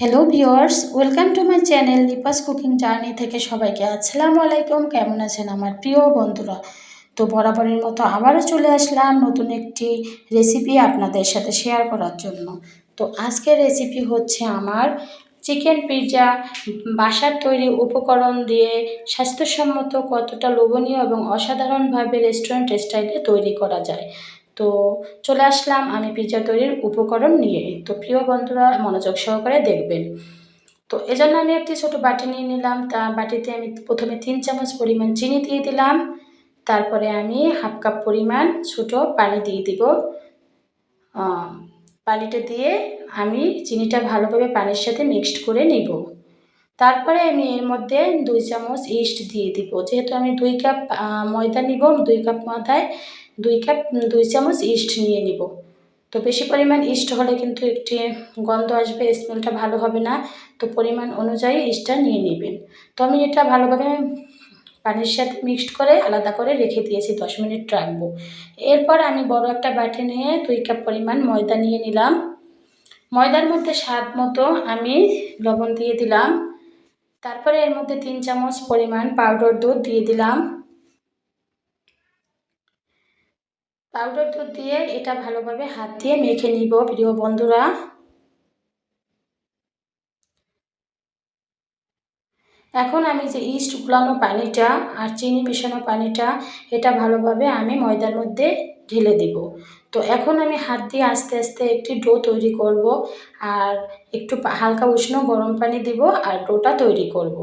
Hello viewers welcome to my channel Lipa's cooking journey থেকে সবাইকে আসসালামু আলাইকুম। কেমন আছেন আমার প্রিয় বন্ধুরা? তো বরাবরের মতো আবারও চলে আসলাম নতুন একটি রেসিপি আপনাদের সাথে শেয়ার করার জন্য। তো আজকের রেসিপি হচ্ছে আমার চিকেন পিৎজা বাসার তৈরি উপকরণ দিয়ে স্বাস্থ্যসম্মত কতটা লোভনীয় এবং অসাধারণভাবে রেস্টুরেন্ট স্টাইলে তৈরি করা যায়। তো চলে আসলাম আমি পিৎজা তৈরির উপকরণ নিয়ে। তো প্রিয় বন্ধুরা, মনোযোগ সহকারে দেখবেন। তো এজন্য আমি একটি ছোট বাটি নিয়ে নিলাম। তা বাটিতে আমি প্রথমে তিন চামচ পরিমাণ চিনি দিয়ে দিলাম। তারপরে আমি হাফ কাপ পরিমাণ ছোট পানি দিয়ে দিব। পানিটা দিয়ে আমি চিনিটা ভালোভাবে পানির সাথে মিক্সড করে নিব। তারপরে আমি এর মধ্যে দুই চামচ ইস্ট দিয়ে দিব। যেহেতু আমি দুই কাপ ময়দা নিব দুই কাপ ময়দায় দুই কাপ দুই চামচ ইস্ট নিয়ে নিব। তো বেশি পরিমাণ ইস্ট হলে কিন্তু একটি গন্ধ আসবে স্মেলটা ভালো হবে না। তো পরিমাণ অনুযায়ী ইস্টটা নিয়ে নেবেন। তো আমি এটা ভালোভাবে পানির সাথে মিক্সড করে আলাদা করে রেখে দিয়েছি, দশ মিনিট রাখব। এরপর আমি বড় একটা বাটি নিয়ে দুই কাপ পরিমাণ ময়দা নিয়ে নিলাম। ময়দার মধ্যে স্বাদ মতো আমি লবণ দিয়ে দিলাম। তারপরে এর মধ্যে তিন চামচ পরিমাণ পাউডার দুধ দিয়ে দিলাম। পাউডার দুধ দিয়ে এটা ভালোভাবে হাত দিয়ে মেখে নিব, প্রিয় বন্ধুরা। এখন আমি যে ইস্ট গুলানো পানিটা আর চিনি মিশানো পানিটা, এটা ভালোভাবে আমি ময়দার মধ্যে ঢেলে দিব। তো এখন আমি হাত দিয়ে আস্তে আস্তে একটি ডো তৈরি করব আর একটু হালকা উষ্ণ গরম পানি দিব আর ডোটা তৈরি করব।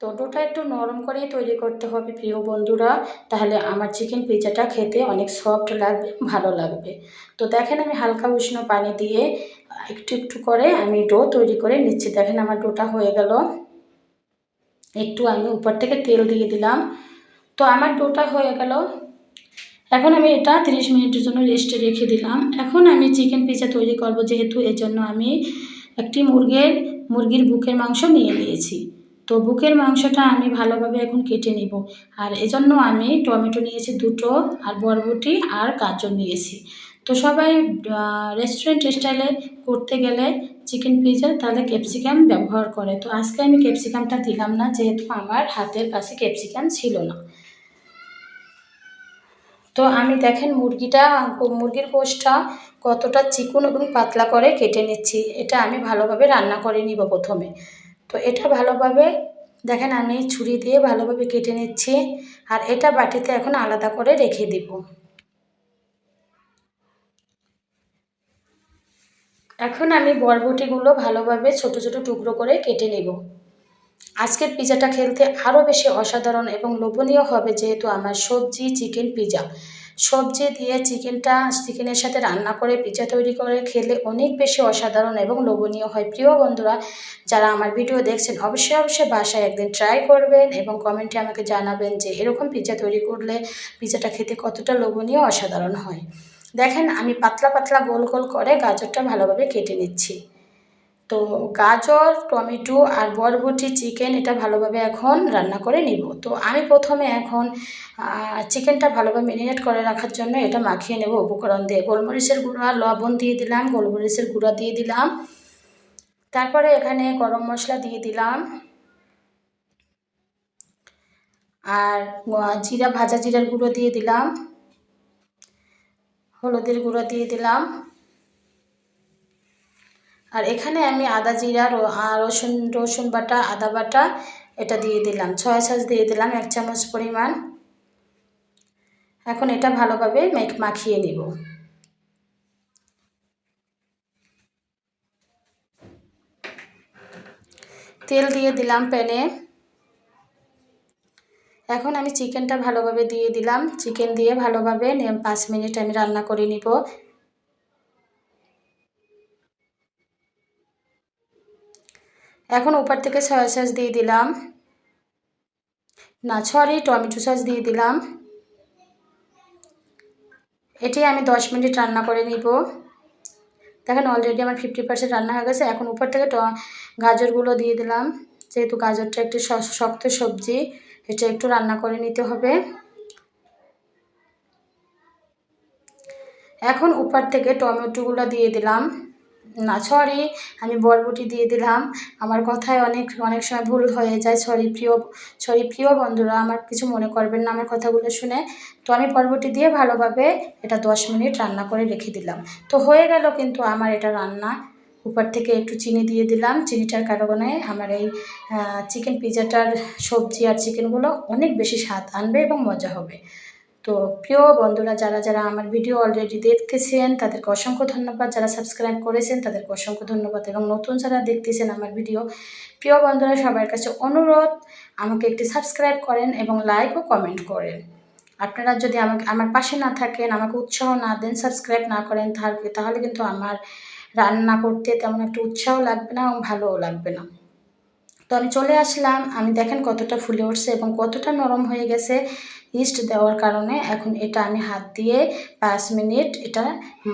তো ডোটা একটু নরম করেই তৈরি করতে হবে প্রিয় বন্ধুরা, তাহলে আমার চিকেন পিজাটা খেতে অনেক সফট লাগবে, ভালো লাগবে। তো দেখেন আমি হালকা উষ্ণ পানি দিয়ে একটু একটু করে আমি ডো তৈরি করে নিচ্ছি। দেখেন আমার ডোটা হয়ে গেল। একটু আমি উপর থেকে তেল দিয়ে দিলাম। তো আমার ডোটা হয়ে গেল। এখন আমি এটা তিরিশ মিনিটের জন্য রেস্টে রেখে দিলাম। এখন আমি চিকেন পিজা তৈরি করব, যেহেতু এর জন্য আমি একটি মুরগির মুরগির বুকের মাংস নিয়ে নিয়েছি। তো বুকের মাংসটা আমি ভালোভাবে এখন কেটে নিব। আর এজন্য আমি টমেটো নিয়েছি দুটো, আর বরবটি আর গাজর নিয়েছি। তো সবাই রেস্টুরেন্ট স্টাইলে করতে গেলে চিকেন পিজা তাহলে ক্যাপসিকাম ব্যবহার করে। তো আজকে আমি ক্যাপসিকামটা দিলাম না, যেহেতু আমার হাতের কাছে ক্যাপসিকাম ছিল না। তো আমি দেখেন মুরগিটা, মুরগির কোষটা কতটা চিকুন এবং পাতলা করে কেটে নিচ্ছি। এটা আমি ভালোভাবে রান্না করে নিব প্রথমে। তো এটা ভালোভাবে, দেখেন আমি ছুরি দিয়ে ভালোভাবে কেটে নিচ্ছি আর এটা বাটিতে এখন আলাদা করে রেখে দিব। এখন আমি বরবটিগুলো ভালোভাবে ছোট ছোট টুকরো করে কেটে নেব। আজকের পিজাটা খেলতে আরও বেশি অসাধারণ এবং লোভনীয় হবে যেহেতু আমার সবজি, চিকেন, পিজা। সবজি দিয়ে চিকেনটা, চিকেনের সাথে রান্না করে, পিজা তৈরি করে খেলে অনেক বেশি অসাধারণ এবং লোভনীয় হয়। প্রিয় বন্ধুরা, যারা আমার ভিডিও দেখছেন, অবশ্যই অবশ্যই বাসায় একদিন ট্রাই করবেন এবং কমেন্টে আমাকে জানাবেন যে এরকম পিজা তৈরি করলে পিজাটা খেতে কতটা লোভনীয়, অসাধারণ হয়। দেখেন, আমি পাতলা পাতলা গোল গোল করে গাজরটা ভালোভাবে কেটে নিচ্ছি। তো গাজর, টমেটো আর বরবটি, চিকেন এটা ভালোভাবে এখন রান্না করে নিব। তো আমি প্রথমে এখন চিকেনটা ভালোভাবে ম্যারিনেট করে রাখার জন্য এটা মাখিয়ে নেব উপকরণ দিয়ে। গোলমরিচের গুঁড়া, লবণ দিয়ে দিলাম, গোলমরিচের গুঁড়া দিয়ে দিলাম। তারপরে এখানে গরম মশলা দিয়ে দিলাম। আর জিরা, ভাজা জিরার গুঁড়ো দিয়ে দিলাম। হলুদের গুঁড়ো দিয়ে দিলাম। আর এখানে আমি আদা জিরা রসুন রসুন বাটা, আদা বাটা, এটা দিয়ে দিলাম। ছয় সাজ দিয়ে দিলাম এক চামচ পরিমাণ। এখন এটা ভালোভাবে মাখিয়ে নিব। তেল দিয়ে দিলাম প্যানে। এখন আমি চিকেনটা ভালোভাবে দিয়ে দিলাম। চিকেন দিয়ে ভালোভাবে পাঁচ মিনিট আমি রান্না করে নিব। এখন উপর থেকে সয়া সস দিয়ে দিলাম। না সরি টমেটো সস দিয়ে দিলাম। এটি আমি দশ মিনিট রান্না করে নিব। দেখেন অলরেডি আমার ফিফটি পার্সেন্ট রান্না হয়ে গেছে। এখন উপর থেকে গাজরগুলো দিয়ে দিলাম। যেহেতু গাজরটা একটি শক্ত সবজি, এটা একটু রান্না করে নিতে হবে। এখন উপর থেকে টমেটোগুলো দিয়ে দিলাম। না সরি আমি বরবটি দিয়ে দিলাম। আমার কথায় অনেক অনেক সময় ভুল হয়ে যায়। সরি প্রিয় সরি প্রিয় বন্ধুরা, আমার কিছু মনে করবেন না আমার কথাগুলো শুনে। তো আমি বরবটি দিয়ে ভালোভাবে এটা দশ মিনিট রান্না করে রেখে দিলাম। তো হয়ে গেল কিন্তু আমার এটা রান্না। উপর থেকে একটু চিনি দিয়ে দিলাম। চিনিটার কারণে আমার এই চিকেন পিজাটার সবজি আর চিকেনগুলো অনেক বেশি স্বাদ আনবে এবং মজা হবে। তো প্রিয় বন্ধুরা, যারা যারা আমার ভিডিও অলরেডি দেখতেছেন, তাদেরকে অসংখ্য ধন্যবাদ। যারা সাবস্ক্রাইব করেছেন, তাদেরকে অসংখ্য ধন্যবাদ। এবং নতুন যারা দেখতেছেন আমার ভিডিও প্রিয় বন্ধুরা, সবার কাছে অনুরোধ, আমাকে একটি সাবস্ক্রাইব করেন এবং লাইক ও কমেন্ট করেন। আপনারা যদি আমাকে, আমার পাশে না থাকেন, আমাকে উৎসাহ না দেন সাবস্ক্রাইব না করেন তাহলে তাহলে কিন্তু আমার রান্না করতে তেমন একটা উৎসাহ লাগবে না এবং ভালোও লাগবে না। তো আমি চলে আসলাম। আমি দেখেন কতটা ফুলে উঠছে এবং কতটা নরম হয়ে গেছে। ইস্ট দেওয়ার কারণে এখন এটা আমি হাত দিয়ে পাঁচ মিনিট এটা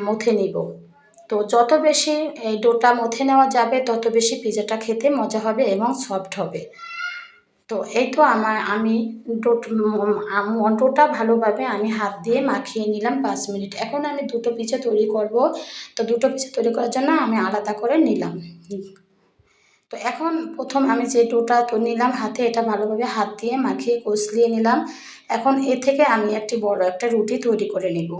মুথে নিব। তো যত বেশি এই ডোটা মথে নেওয়া যাবে, তত বেশি পিজাটা খেতে মজা হবে এবং সফট হবে। তো এই তো আমার, আমি ডোটা ভালোভাবে আমি হাত দিয়ে মাখিয়ে নিলাম পাঁচ মিনিট। এখন আমি দুটো পিজা তৈরি করব। তো দুটো পিজা তৈরি করার জন্য আমি আলাদা করে নিলাম। তো এখন প্রথম আমি যে ডোটা নিলাম হাতে, এটা ভালোভাবে হাত দিয়ে মাখিয়ে কষলিয়ে নিলাম। এখন এ থেকে আমি একটি বড় একটা রুটি তৈরি করে নেব।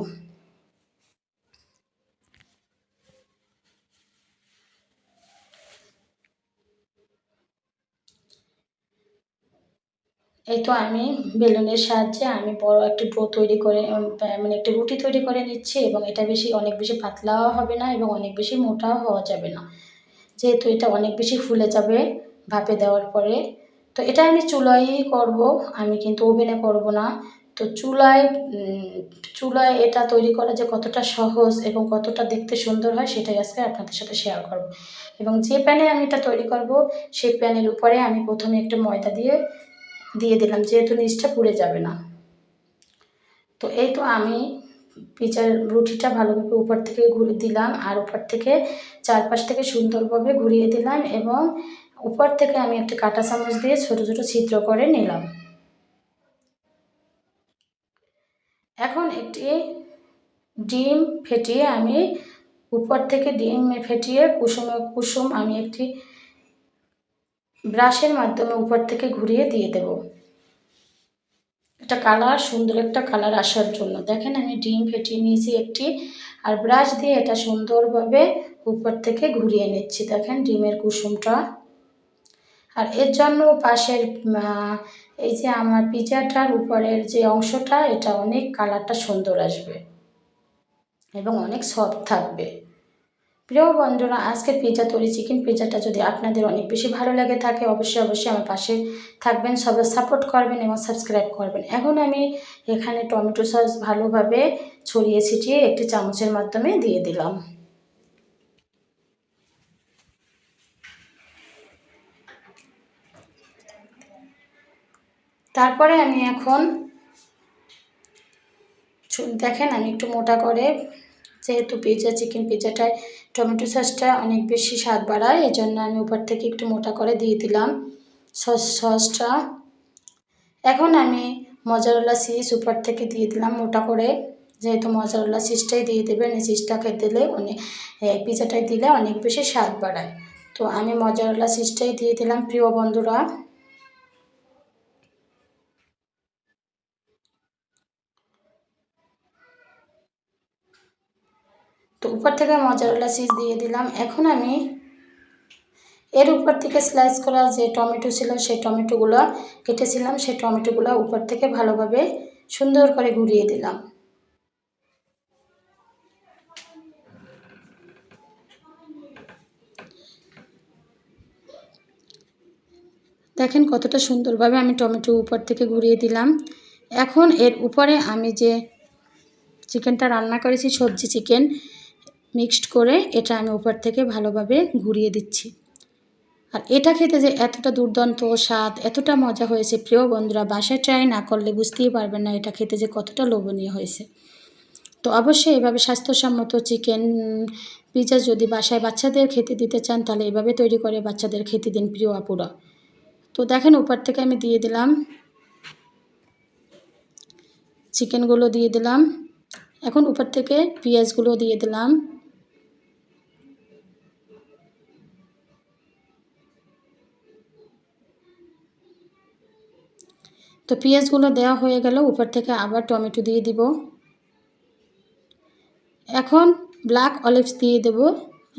এই তো আমি বেলুনের সাহায্যে আমি বড় একটা ডো তৈরি করে মানে একটা রুটি তৈরি করে নিচ্ছি এবং এটা বেশি, অনেক বেশি পাতলাও হবে না এবং অনেক বেশি মোটাও হওয়া যাবে না। যেহেতু এটা অনেক বেশি ফুলে যাবে ভাপে দেওয়ার পরে তো এটা আমি চুলায়ই করব, আমি কিন্তু ওভেনে করব না। তো চুলায় চুলায় এটা তৈরি করা যে কতটা সহজ এবং কতটা দেখতে সুন্দর হয় সেটাই আজকে আপনাদের সাথে শেয়ার করব। এবং যে প্যানে আমি এটা তৈরি করব, সেই প্যানের উপরে আমি প্রথমে একটু ময়দা দিয়ে দিয়ে দিলাম, যেহেতু নিচটা পুড়ে যাবে না। তো এই তো আমি পিজার রুটিটা ভালোভাবে উপর থেকে ঘুরে দিলাম, আর উপর থেকে চারপাশ থেকে সুন্দরভাবে ঘুরিয়ে দিলাম এবং উপর থেকে আমি একটা কাঁটা চামচ দিয়ে ছোট ছোট ছিদ্র করে নিলাম। এখন একটি ডিম ফেটিয়ে আমি উপর থেকে ডিম ফেটিয়ে কুসুম কুসুম আমি একটি ব্রাশের মাধ্যমে উপর থেকে ঘুরিয়ে দিয়ে দেব। একটা কালার, সুন্দর একটা কালার আসার জন্য। দেখেন আমি ডিম ফেটিয়ে নিয়েছি একটি, আর ব্রাশ দিয়ে এটা সুন্দরভাবে উপর থেকে ঘুরিয়ে নিচ্ছি। দেখেন ডিমের কুসুমটা। আর এর জন্য পাশের এই যে আমার পিজাটার উপরের যে অংশটা, এটা অনেক কালারটা সুন্দর আসবে এবং অনেক সফট থাকবে। প্রিয় বন্ধুরা, আজকের পিজা তৈরি চিকেন পিজাটা যদি আপনাদের অনেক বেশি ভালো লাগে থাকে, অবশ্যই অবশ্যই আমার পাশে থাকবেন, সবাই সাপোর্ট করবেন এবং সাবস্ক্রাইব করবেন। এখন আমি এখানে টমেটো সস ভালোভাবে ছড়িয়ে ছিটিয়ে একটি চামচের মাধ্যমে দিয়ে দিলাম। তারপরে আমি এখন দেখেন, আমি একটু মোটা করে, যেহেতু পিৎজা চিকেন পিৎজাটায় টমেটো সসটা অনেক বেশি স্বাদ বাড়ায় এই জন্য আমি উপর থেকে একটু মোটা করে দিয়ে দিলাম সস, সসটা। এখন আমি মজারলা সিস উপর থেকে দিয়ে দিলাম মোটা করে, যেহেতু মজারলা সিসটাই দিয়ে দেবেন, এই সিসটাকে দিলে অনেক পিজাটাই দিলে অনেক বেশি স্বাদ বাড়ায়। তো আমি মজারলা সিসটাই দিয়ে দিলাম, প্রিয় বন্ধুরা। উপর থেকে মজারলা চিজ দিয়ে দিলাম। এখন আমি এর উপর থেকে স্লাইস করা যে টমেটো ছিল সেই টমেটোগুলো কেটেছিলাম। সেই টমেটোগুলো উপর থেকে ভালোভাবে সুন্দর করে ঘুরিয়ে দিলাম। দেখেন কতটা সুন্দরভাবে আমি টমেটো উপর থেকে ঘুরিয়ে দিলাম। এখন এর উপরে আমি যে চিকেনটা রান্না করেছি, সবজি চিকেন মিক্সড করে এটা আমি উপর থেকে ভালোভাবে ঘুরিয়ে দিচ্ছি। আর এটা খেতে যে এতটা দুর্দান্ত স্বাদ, এতটা মজা হয়েছে, প্রিয় বন্ধুরা, বাসায় ট্রাই না করলে বুঝতেই পারবেন না এটা খেতে যে কতটা লোভনীয় হয়েছে। তো অবশ্যই এভাবে স্বাস্থ্যসম্মত চিকেন পিজা যদি বাসায় বাচ্চাদের খেতে দিতে চান, তাহলে এভাবে তৈরি করে বাচ্চাদের খেতে দিন, প্রিয় আপুরা। তো দেখেন উপর থেকে আমি দিয়ে দিলাম চিকেনগুলো দিয়ে দিলাম। এখন উপর থেকে পেঁয়াজগুলো দিয়ে দিলাম। তো পেঁয়াজগুলো দেওয়া হয়ে গেল, উপর থেকে আবার টমেটো দিয়ে দিব। এখন ব্ল্যাক অলিভস দিয়ে দেব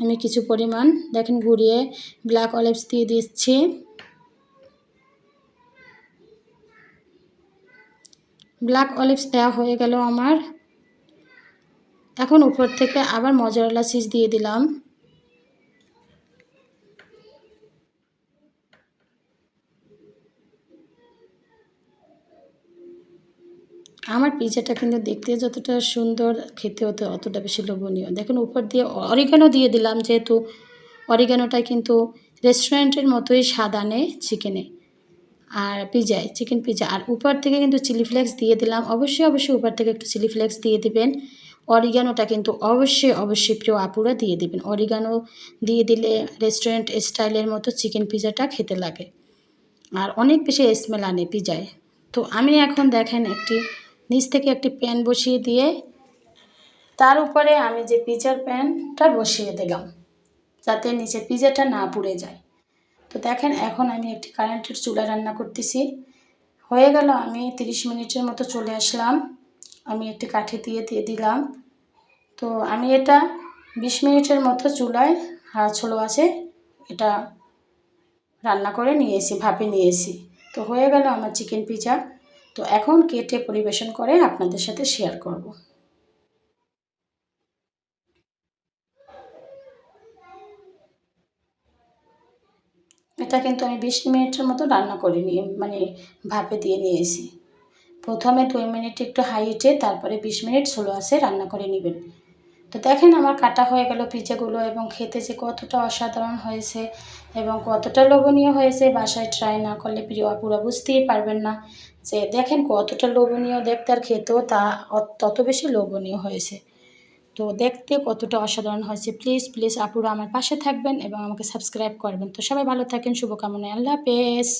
আমি কিছু পরিমাণ। দেখেন ঘুরিয়ে ব্ল্যাক অলিভস দিয়ে দিচ্ছি। ব্ল্যাক অলিভস দেওয়া হয়ে গেল আমার। এখন উপর থেকে আবার মজারেলা চিজ দিয়ে দিলাম। আমার পিজাটা কিন্তু দেখতে যতটা সুন্দর, খেতে হতো অতটা বেশি লোভনীয়। দেখুন, উপর দিয়ে অরিগানো দিয়ে দিলাম, যেহেতু অরিগানোটা কিন্তু রেস্টুরেন্টের মতোই স্বাদ আনে চিকেনে আর পিজায় চিকেন পিজা আর উপর থেকে কিন্তু চিলি ফ্লেক্স দিয়ে দিলাম। অবশ্যই অবশ্যই উপর থেকে একটু চিলি ফ্লেক্স দিয়ে দিবেন। অরিগানোটা কিন্তু অবশ্যই অবশ্যই প্রিয় আপুরা দিয়ে দিবেন। অরিগানো দিয়ে দিলে রেস্টুরেন্ট স্টাইলের মতো চিকেন পিজাটা খেতে লাগে। আর অনেক বেশি স্মেল আনে পিজায়। তো আমি এখন দেখেন একটি নিচ থেকে একটি প্যান বসিয়ে দিয়ে তার উপরে আমি যে পিজার প্যানটা বসিয়ে দিলাম, যাতে নিচে পিজাটা না পুড়ে যায়। তো দেখেন, এখন আমি একটি কারেন্টের চুলা রান্না করতেছি। হয়ে গেল, আমি তিরিশ মিনিটের মতো চলে আসলাম। আমি একটি কাঠি দিয়ে দিয়ে দিলাম। তো আমি এটা বিশ মিনিটের মতো চুলায় হাড় ছোলো আছে, এটা রান্না করে নিয়েছি ভাপে নিয়েছি তো হয়ে গেল আমার চিকেন পিজা। তো এখন কেটে পরিবেশন করে আপনাদের সাথে শেয়ার করব। এটা কিন্তু আমি বিশ মিনিটের মতো রান্না করে নিয়ে মানে ভাপে দিয়ে নিয়েছি। প্রথমে দুই মিনিট একটু হাই হাইটে, তারপরে বিশ মিনিট স্লো আসে রান্না করে নেবেন। তো দেখেন আমার কাটা হয়ে গেল পিজাগুলো এবং খেতে যে কতটা অসাধারণ হয়েছে এবং কতটা লোভনীয় হয়েছে বাসায় ট্রাই না করলে প্রিয় আপুরা বুঝতেই পারবেন না যে দেখেন কতটা লোভনীয় দেখতে আর খেতেও তা তত বেশি লোভনীয় হয়েছে। তো দেখতে কতটা অসাধারণ হয়েছে। প্লিজ প্লিজ আপুরা আমার পাশে থাকবেন এবং আমাকে সাবস্ক্রাইব করবেন। তো সবাই ভালো থাকেন, শুভকামনায়। আল্লাহ হাফেজ।